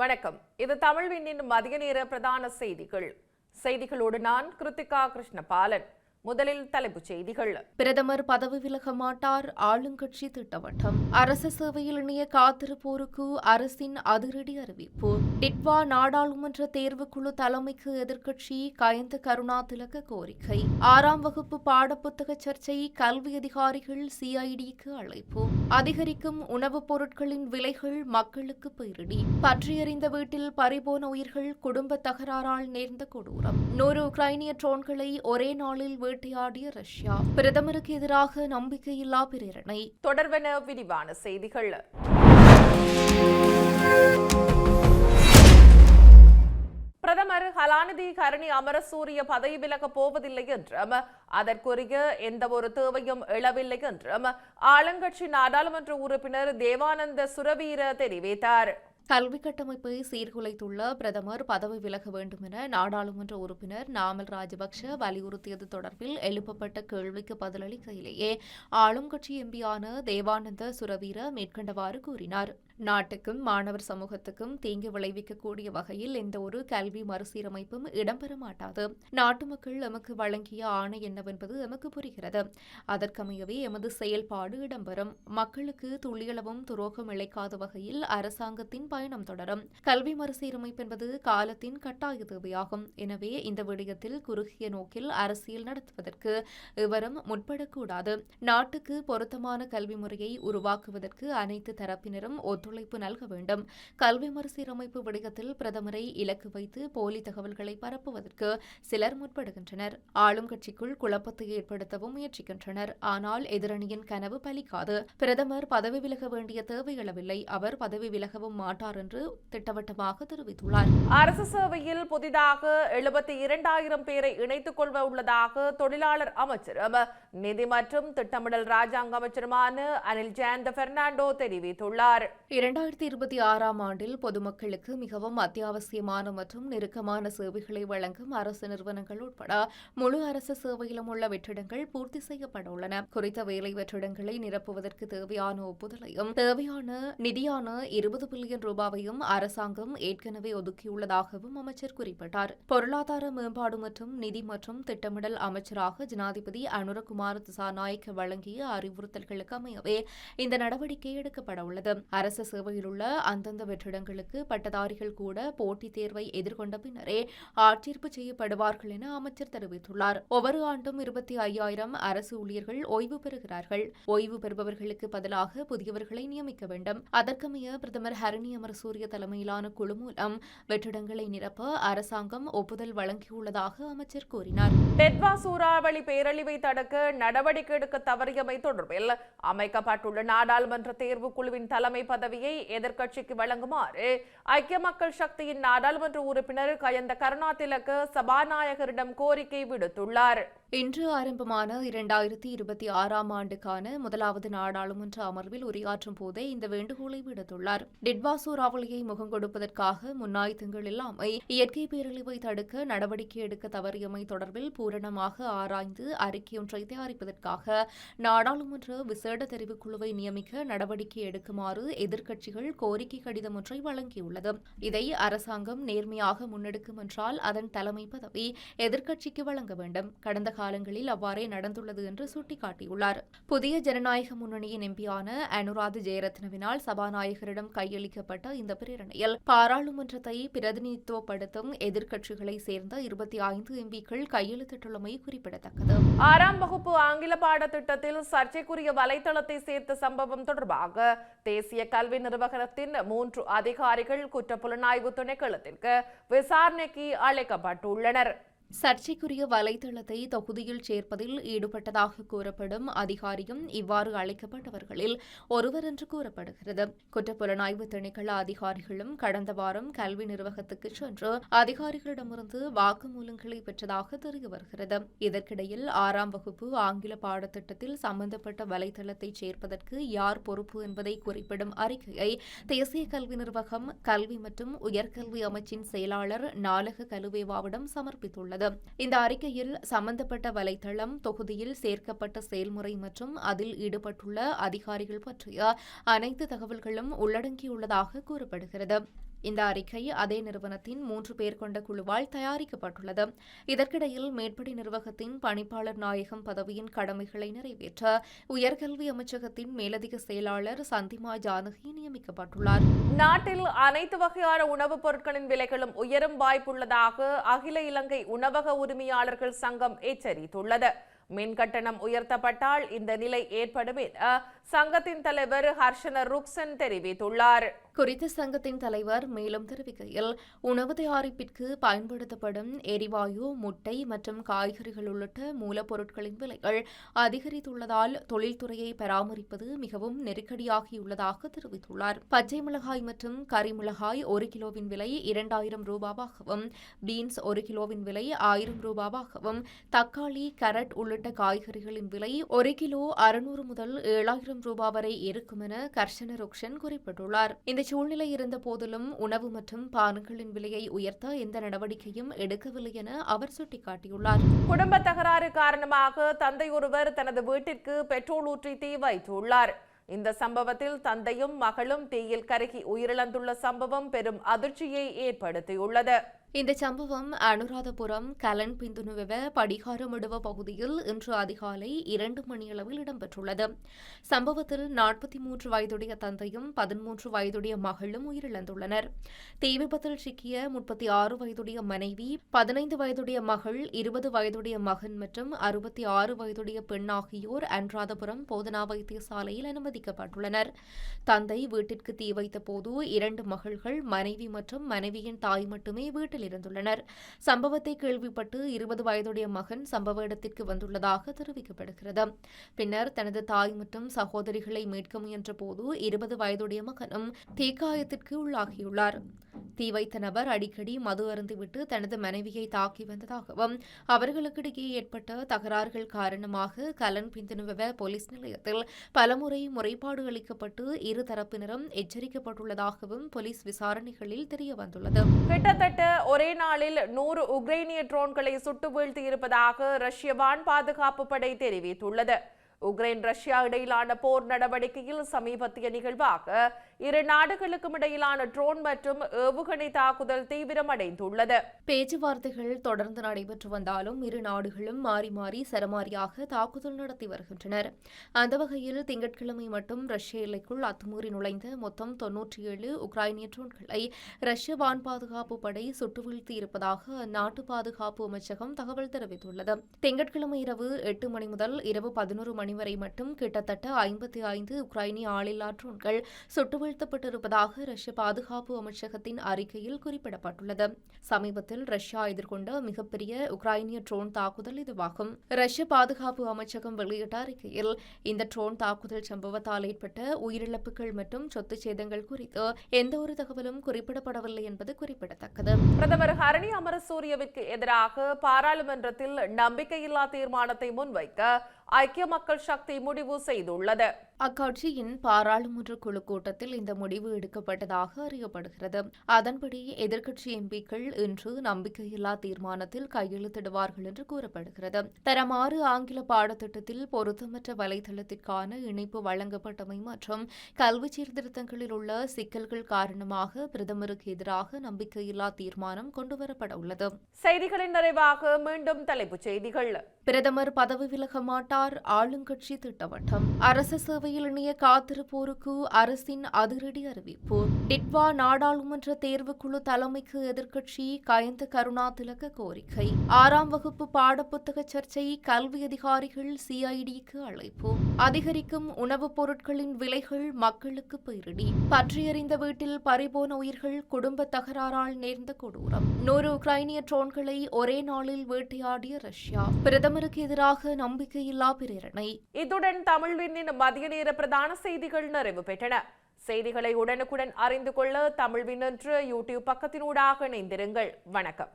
வணக்கம். இது தமிழ் விண்ணின் மதிய நேர பிரதான செய்திகள். செய்திகளோடு நான் கிருத்திகா கிருஷ்ணபாலன். முதலில் தலைப்புச் செய்திகள். பிரதமர் பதவி விலக மாட்டார் ஆளுங்கட்சி திட்டவட்டம். அரச சேவையில் இணைய காத்திருப்போருக்கு அரசின் அதிரடி அறிவிப்பு. டிட்வா நாடாளுமன்ற தேர்வுக்குழு தலைமைக்கு எதிர்க்கட்சி கயந்த கருணா திலக கோரிக்கை. ஆறாம் வகுப்பு பாடப்புத்தக சர்ச்சை கல்வி அதிகாரிகள் சிஐடிக்கு அழைப்பு. அதிகரிக்கும் உணவுப் பொருட்களின் விலைகள் மக்களுக்கு பேரிடி. பற்றியறிந்த வீட்டில் பறிபோன உயிர்கள் குடும்ப தகராறால் நேர்ந்த கொடூரம். நூறு உக்ரைனிய ட்ரோன்களை ஒரே நாளில் வேட்டையாடிய ரஷ்யா பிரதமருக்கு எதிராக நம்பிக்கையில்லா பிரேரணை. தொடர்வென விரிவான செய்திகள். பிரதமர் கலாநிதி கருணி அமரசூரிய பதவி விலகப் போவதில்லை என்றும் அதற்குரிய எந்த ஒரு தேவையும் எழவில்லை என்றும் ஆளுங்கட்சி நாடாளுமன்ற உறுப்பினர் தேவானந்த சுரவீர தெரிவித்தார். கல்வி கட்டமைப்பை சீர்குலைத்துள்ள பிரதமர் பதவி விலக வேண்டும் என நாடாளுமன்ற உறுப்பினர் நாமல் ராஜபக்ஷ வலியுறுத்தியது தொடர்பில் எழுப்பப்பட்ட கேள்விக்கு பதிலளிக்கையிலேயே ஆளும் கட்சி எம்பியான தேவானந்த சுரவீர மேற்கண்டவாறு கூறினார். நாட்டுக்கும் மாணவர் சமூகத்துக்கும் தீங்கு விளைவிக்கக்கூடிய வகையில் எந்த ஒரு கல்வி மறுசீரமைப்பும் இடம்பெற மாட்டாது. நாட்டு மக்கள் எமக்கு வழங்கிய ஆணை என்னவென்பது எமக்கு புரிகிறது. அதற்கமையவே எமது செயல்பாடு இடம்பெறும். மக்களுக்கு துள்ளியளவும் துரோகம் இழைக்காத வகையில் அரசாங்கத்தின் பயணம் தொடரும். கல்வி மறுசீரமைப்பு என்பது காலத்தின் கட்டாய தேவையாகும். எனவே இந்த விடயத்தில் குறுகிய நோக்கில் அரசியல் நடத்துவதற்கு எவரும் முற்படக்கூடாது. நாட்டுக்கு பொருத்தமான கல்வி முறையை உருவாக்குவதற்கு அனைத்து தரப்பினரும் ஒத்துழைப்பு நல்க வேண்டும். கல்வி மறுசீரமைப்பு விடயத்தில் பிரதமரை இலக்கு வைத்து போலி தகவல்களை பரப்புவதற்கு சிலர் முற்படுகின்றனர். ஆளும் கட்சிக்குள் குழப்பத்தை ஏற்படுத்தவும் முயற்சிக்கின்றனர். ஆனால் எதிரணியின் கனவு பலிக்காது. பிரதமர் பதவி விலக வேண்டிய தேவை எழவில்லை அவர் பதவி விலகவும் மாட்டார் என்று திட்டவட்டமாக தெரிவித்துள்ளார். அரசு சேவையில் புதிதாக எழுபத்தி இரண்டாயிரம் பேரை இணைத்துக் கொள்ள உள்ளதாக தொழிலாளர் அமைச்சரும் நிதி மற்றும் திட்டமிடல் ராஜாங்க அமைச்சருமான அனில் ஜெயந்த பெர்னாண்டோ தெரிவித்துள்ளார். இரண்டாயிரத்தி இருபத்தி ஆறாம் ஆண்டில் பொதுமக்களுக்கு மிகவும் அத்தியாவசியமான மற்றும் நெருக்கமான சேவைகளை வழங்கும் அரசு நிறுவனங்கள் உட்பட முழு அரசு சேவையிலும் உள்ள வெற்றிடங்கள் பூர்த்தி செய்யப்பட உள்ளன குறித்த வேலை வெற்றிடங்களை நிரப்புவதற்கு தேவையான ஒப்புதலையும் தேவையான நிதியான இருபது பில்லியன் ரூபாவையும் அரசாங்கம் ஏற்கனவே ஒதுக்கியுள்ளதாகவும் அமைச்சர் குறிப்பிட்டார். பொருளாதார மேம்பாடு மற்றும் நிதி மற்றும் திட்டமிடல் அமைச்சராக ஜனாதிபதி அனுரகுமார் திசாநாயக் வழங்கிய அறிவுறுத்தல்களுக்கு அமையவே இந்த நடவடிக்கை எடுக்கப்பட உள்ளது. அரசு சேவையில் உள்ள அந்தந்த வெற்றிடங்களுக்கு பட்டதாரிகள் கூட போட்டித் தேர்வை எதிர்கொண்ட பின்னரே ஆட்சேர்ப்பு செய்யப்படுவார்கள் என அமைச்சர் தெரிவித்துள்ளார். ஒவ்வொரு ஆண்டும் இருபத்தி ஐயாயிரம் அரசு ஊழியர்கள் ஓய்வு பெறுகிறார்கள். ஓய்வு பெறுபவர்களுக்கு பதிலாக புதியவர்களை நியமிக்க வேண்டும். அதற்கமைய பிரதமர் ஹரணி அமரசூரிய தலைமையிலான குழு மூலம் வெற்றிடங்களை நிரப்ப அரசாங்கம் ஒப்புதல் வழங்கியுள்ளதாக அமைச்சர் கூறினார். டெட்வா சூறாவளி பேரழிவை தடுக்க நடவடிக்கை எடுக்க தவறியமை தொடர்பில் அமைக்கப்பட்டுள்ள நாடாளுமன்ற தேர்வு குழுவின் தலைமை பதவியை எதிர்க்கட்சிக்கு வழங்குமாறு ஐக்கிய மக்கள் சக்தியின் நாடாளுமன்ற உறுப்பினர் கயந்த கருணாதிலக்கு சபாநாயகரிடம் கோரிக்கை விடுத்துள்ளார். இன்று ஆரம்பமான இரண்டாயிரத்தி இருபத்தி ஆறாம் ஆண்டுக்கான முதலாவது நாடாளுமன்ற அமர்வில் உரையாற்றும் போதே இந்த வேண்டுகோளை விடுத்துள்ளார். டிட்வா சூறாவளியை முகங்கொடுப்பதற்காக முன்னாய் திங்களில்லாமை இயற்கை பேரழிவை தடுக்க நடவடிக்கை எடுக்க தவறியமை தொடர்பில் பூரணமாக ஆராய்ந்து அறிக்கையொன்றை தயாரிப்பதற்காக நாடாளுமன்ற விசேட தெரிவுக்குழுவை நியமிக்க நடவடிக்கை எடுக்குமாறு எதிர்க்கட்சிகள் கோரிக்கை கடிதம் ஒன்றை வழங்கியுள்ளது. இதை அரசாங்கம் நேர்மையாக முன்னெடுக்கும் என்றால் அதன் தலைமை பதவி எதிர்க்கட்சிக்கு வழங்க வேண்டும். கடந்த காலங்களில் அவ்வாறே நடந்துள்ளது என்று சுட்டிக்காட்டியுள்ளார். புதிய ஜனநாயக முன்னணியின் எம்பியான அனுராத் ஜெயரத்னவினால் சபாநாயகரிடம் கையளிக்கப்பட்ட இந்த பிரேரணையில் பாராளுமன்றத்தை பிரதிநிதித்துவப்படுத்தும் எதிர்க்கட்சிகளை சேர்ந்த இருபத்தி ஐந்து எம்பிக்கள் கையெழுத்திட்டுள்ளமை குறிப்பிடத்தக்கது. ஆறாம் வகுப்பு ஆங்கில பாடத்திட்டத்தில் சர்ச்சைக்குரிய வலைத்தளத்தை சேர்த்த சம்பவம் தொடர்பாக தேசிய கல்வி நிர்வாகத்தின் மூன்று அதிகாரிகள் குற்றப்புலனாய்வு திணைக்களத்திற்கு விசாரணைக்கு அழைக்கப்பட்டுள்ளனர். சர்ச்சைக்குரிய வலைதளத்தை தொகுதியில் சேர்ப்பதில் ஈடுபட்டதாக கூறப்படும் அதிகாரியும் இவ்வாறு அழைக்கப்பட்டவர்களில் ஒருவர் என்று கூறப்படுகிறது. குற்றப்புலனாய்வு திணைக்கள அதிகாரிகளும் கடந்த வாரம் கல்வி நிர்வாகத்துக்கு சென்று அதிகாரிகளிடமிருந்து வாக்குமூலங்களை பெற்றதாக தெரிய வருகிறது. இதற்கிடையில் ஆறாம் வகுப்பு ஆங்கில பாடத்திட்டத்தில் சம்பந்தப்பட்ட வலைதளத்தை சேர்ப்பதற்கு யார் பொறுப்பு என்பதை குறிப்பிடும் அறிக்கையை தேசிய கல்வி நிர்வாகம் கல்வி மற்றும் உயர்கல்வி அமைச்சின் செயலாளர் நாலக கலுவேவாவிடம் சமர்ப்பித்துள்ளது. இந்த அறிக்கையில் சம்பந்தப்பட்ட வலைத்தளம் தொகுதியில் சேர்க்கப்பட்ட செயல்முறை மற்றும் அதில் ஈடுபட்டுள்ள அதிகாரிகள் பற்றிய அனைத்து தகவல்களும் உள்ளடங்கியுள்ளதாக கூறப்படுகிறது. இந்த அறிக்கை அதே நிறுவனத்தின் மூன்று பேர் கொண்ட குழுவால் தயாரிக்கப்பட்டுள்ளது. இதற்கிடையில் மேற்படி நிர்வாகத்தின் பணிப்பாளர் நாயகம் பதவியின் கடமைகளை நிறைவேற்ற உயர்கல்வி அமைச்சகத்தின் மேலதிக செயலாளர் சந்திமா ஜானகி நியமிக்கப்பட்டுள்ளார். நாட்டில் அனைத்து வகையான உணவுப் பொருட்களின் விலைகளும் உயரும் வாய்ப்புள்ளதாக அகில இலங்கை உணவக உரிமையாளர்கள் சங்கம் எச்சரித்துள்ளது. மின் கட்டணம் உயர்த்தப்பட்டால் இந்த நிலை ஏற்படும் என சங்கத்தின் தலைவர் ஹர்ஷன ருக்சன் தெரிவித்துள்ளார். குறித்த சங்கத்தின் தலைவர் மேலும் தெரிவிக்கையில் உணவு தயாரிப்பிற்கு பயன்படுத்தப்படும் எரிவாயு முட்டை மற்றும் காய்கறிகள் உள்ளிட்ட மூலப்பொருட்களின் விலைகள் அதிகரித்துள்ளதால் தொழில்துறையை பராமரிப்பது மிகவும் நெருக்கடியாகியுள்ளதாக தெரிவித்துள்ளார். பச்சை மிளகாய் மற்றும் கறி மிளகாய் ஒரு கிலோவின் விலை இரண்டாயிரம் ரூபாவாகவும் பீன்ஸ் ஒரு கிலோவின் விலை ஆயிரம் ரூபாவாகவும் தக்காளி கரட் உள்ளிட்ட காய்கறிகளின் விலை ஒரு கிலோ அறுநூறு முதல் ஏழாயிரம் ரூபாய் வரை இருக்கும் என கர்ஷன ருக்ஷன் குறிப்பிட்டுள்ளார். இந்த சூழ்நிலை இருந்த போதிலும் உணவு மற்றும் பானங்களின் விலையை உயர்த்த எந்த நடவடிக்கையும் எடுக்கவில்லை என அவர் சுட்டிக்காட்டியுள்ளார். குடும்ப தகராறு காரணமாக தந்தை ஒருவர் தனது வீட்டிற்கு பெட்ரோல் ஊற்றி தீ வைத்துள்ளார். இந்த சம்பவத்தில் தந்தையும் மகளும் தீயில் கருகி உயிரிழந்துள்ள சம்பவம் பெரும் அதிர்ச்சியை ஏற்படுத்தியுள்ளது. இந்த சம்பவம் அனுராதபுரம் கலன் பிந்துணுவ படிகாரமிடுவ பகுதியில் இன்று அதிகாலை இரண்டு மணியளவில் இடம்பெற்றுள்ளது. சம்பவத்தில் நாற்பத்தி மூன்று வயதுடைய தந்தையும் பதிமூன்று வயதுடைய மகளும் உயிரிழந்துள்ளனர். தீ விபத்தில் சிக்கிய முப்பத்தி ஆறு வயதுடைய மனைவி பதினைந்து வயதுடைய மகள் இருபது வயதுடைய மகன் மற்றும் அறுபத்தி ஆறு வயதுடைய பெண் ஆகியோர் அனுராதபுரம் போதனா வைத்தியசாலையில் அனுமதிக்கப்பட்டுள்ளனர். தந்தை வீட்டிற்கு தீ வைத்த போது இரண்டு மகள்கள் மனைவி மற்றும் மனைவியின் தாய் மட்டுமே வீட்டில் வீட்டில் இருந்துள்ளனர் சம்பவத்தை கேள்விப்பட்டு இருபது வயதுடைய மகன் சம்பவ இடத்திற்கு வந்துள்ளதாக தெரிவிக்கப்படுகிறது. பின்னர் தனது தாய் மற்றும் சகோதரிகளை மீட்க முயன்ற போது இருபது வயதுடைய மகனும் தீக்காயத்திற்கு உள்ளாகியுள்ளார். தீ வைத்த நபர் அடிக்கடி மது அருந்துவிட்டு தனது மனைவியை தாக்கி வந்ததாகவும் அவர்களுக்கிடையே ஏற்பட்ட தகராறுகள் காரணமாக கலன் பிந்துணுவ போலீஸ் நிலையத்தில் பலமுறை முறைப்பாடு அளிக்கப்பட்டு இரு தரப்பினரும் எச்சரிக்கப்பட்டுள்ளதாகவும் போலீஸ் விசாரணைகளில் தெரியவந்துள்ளது. கிட்டத்தட்ட ஒரே நாளில் நூறு உக்ரைனிய ட்ரோன்களை சுட்டு வீழ்த்தியிருப்பதாக ரஷ்ய வான் பாதுகாப்பு படை தெரிவித்துள்ளது. உக்ரைன் ரஷ்யா இடையிலான போர் நடவடிக்கையில் சமீபத்திய நிகழ்வாக இரு நாடுகளுக்கும் இடையிலான ட்ரோன் மற்றும் ஏவுகணை தாக்குதல் தீவிரமடைந்துள்ளது. பேச்சுவார்த்தைகள் தொடர்ந்து நடைபெற்று வந்தாலும் இரு நாடுகளும் மாறி மாறி சரமாரியாக தாக்குதல் நடத்தி வருகின்றனர். அந்த வகையில் திங்கட்கிழமை மட்டும் ரஷ்ய எல்லைக்குள் அத்துமீறி நுழைந்த மொத்தம் தொன்னூற்றி ஏழு உக்ரைனிய ட்ரோன்களை ரஷ்ய வான் பாதுகாப்பு படை சுட்டு வீழ்த்தி இருப்பதாக அந்நாட்டு பாதுகாப்பு அமைச்சகம் தகவல் தெரிவித்துள்ளது. திங்கட்கிழமை இரவு எட்டு மணி முதல் இரவு பதினோரு மணி வரை மட்டும் கிட்டத்தட்ட ஐம்பத்தி ஐந்து உக்ரைனிய ஆளில்லா ட்ரோன்கள் சுட்டு வீழ்த்தப்பட்டிருப்பதாக ரஷ்ய பாதுகாப்பு அமைச்சகத்தின் அறிக்கையில் குறிப்பிடப்பட்டுள்ளது. சமீபத்தில் ரஷ்யா எதிர்கொண்ட மிகப்பெரிய உக்ரைனிய ட்ரோன் தாக்குதல் இதுவாகும். ரஷ்ய பாதுகாப்பு அமைச்சகம் வெளியிட்ட அறிக்கையில் இந்த ட்ரோன் தாக்குதல் சம்பவத்தால் ஏற்பட்ட உயிரிழப்புகள் மற்றும் சொத்து சேதங்கள் குறித்து எந்த ஒரு தகவலும் குறிப்பிடப்படவில்லை என்பது குறிப்பிடத்தக்கது. பிரதமர் ஹரணி அமரசூரியவிற்கு எதிராக பாராளுமன்றத்தில் நம்பிக்கையில்லா தீர்மானத்தை முன்வைக்க ஐக்கிய மக்கள் சக்தி முடிவு செய்துள்ளது. அக்கட்சியின் பாராளுமன்ற குழு கூட்டத்தில் இந்த முடிவு எடுக்கப்பட்டதாக அறியப்படுகிறது. அதன்படி எதிர்க்கட்சி எம்பிக்கள் இன்று நம்பிக்கையில்லா தீர்மானத்தில் கையெழுத்திடுவார்கள் என்று கூறப்படுகிறது. தரமாறு ஆங்கில பாடத்திட்டத்தில் பொருத்தமற்ற வலைதளத்திற்கான இணைப்பு வழங்கப்பட்டமை மற்றும் கல்வி சீர்திருத்தங்களில் உள்ள சிக்கல்கள் காரணமாக பிரதமருக்கு எதிராக நம்பிக்கையில்லா தீர்மானம் கொண்டுவரப்பட உள்ளது. செய்திகளின் நிறைவாக மீண்டும் தலைப்புச் செய்திகள். பிரதமர் பதவி விலக மாட்டார் ஆளுங்கட்சி திட்டவட்டம். அரசு சேவையில் இணைய காத்திருப்போருக்கு அரசின் அதிரடி அறிவிப்பு. டிட்வா நாடாளுமன்ற தேர்வுக்குழு தலைமைக்கு எதிர்க்கட்சி கயந்த கருணா திலக கோரிக்கை. ஆறாம் வகுப்பு பாடப்புத்தக சர்ச்சை கல்வி அதிகாரிகள் சிஐடிக்கு அழைப்பு. அதிகரிக்கும் உணவுப் பொருட்களின் விலைகள் மக்களுக்கு பேரிடி. பற்றியறிந்த வீட்டில் பறிபோன உயிர்கள் குடும்ப தகராறால் நேர்ந்த கொடூரம். நூறு உக்ரைனிய ட்ரோன்களை ஒரே நாளில் வேட்டையாடிய ரஷ்யா. பிரதமருக்கு எதிராக நம்பிக்கையில்லா பிரேரணை இத்துடன் தமிழ் விண்ணின் மதிய நேர பிரதான செய்திகள் நிறைவு பெற்றன. செய்திகளை உடனுக்குடன் அறிந்து கொள்ள தமிழ் விண்ணென்று யூடியூப் பக்கத்தினூடாக இணைந்திருங்கள். வணக்கம்.